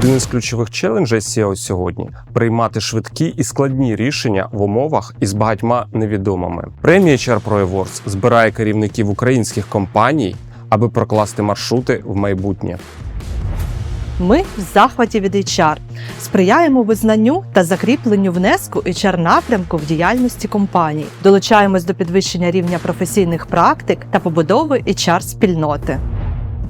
Один із ключових челенджей SEO сьогодні приймати швидкі і складні рішення в умовах із багатьма невідомими. Премія HR Awards збирає керівників українських компаній, аби прокласти маршрути в майбутнє. Ми в захваті від HR. Сприяємо визнанню та закріпленню внеску HR напрямку в діяльності компаній. Долучаємось до підвищення рівня професійних практик та побудови HR спільноти.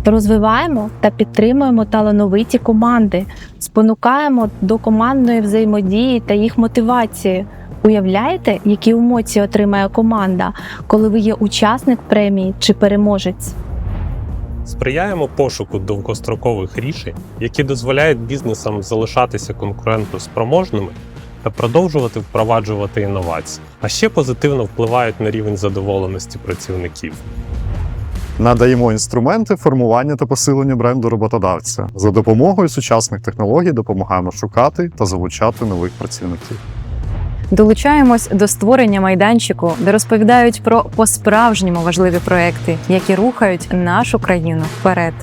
Розвиваємо та підтримуємо талановиті команди, спонукаємо до командної взаємодії та їх мотивації. Уявляєте, які емоції отримає команда, коли ви є учасник премії чи переможець? Сприяємо пошуку довгострокових рішень, які дозволяють бізнесам залишатися конкурентоспроможними та продовжувати впроваджувати інновації, а ще позитивно впливають на рівень задоволеності працівників. Надаємо інструменти формування та посилення бренду роботодавця. За допомогою сучасних технологій допомагаємо шукати та залучати нових працівників. Долучаємось до створення майданчику, де розповідають про по-справжньому важливі проекти, які рухають нашу країну вперед.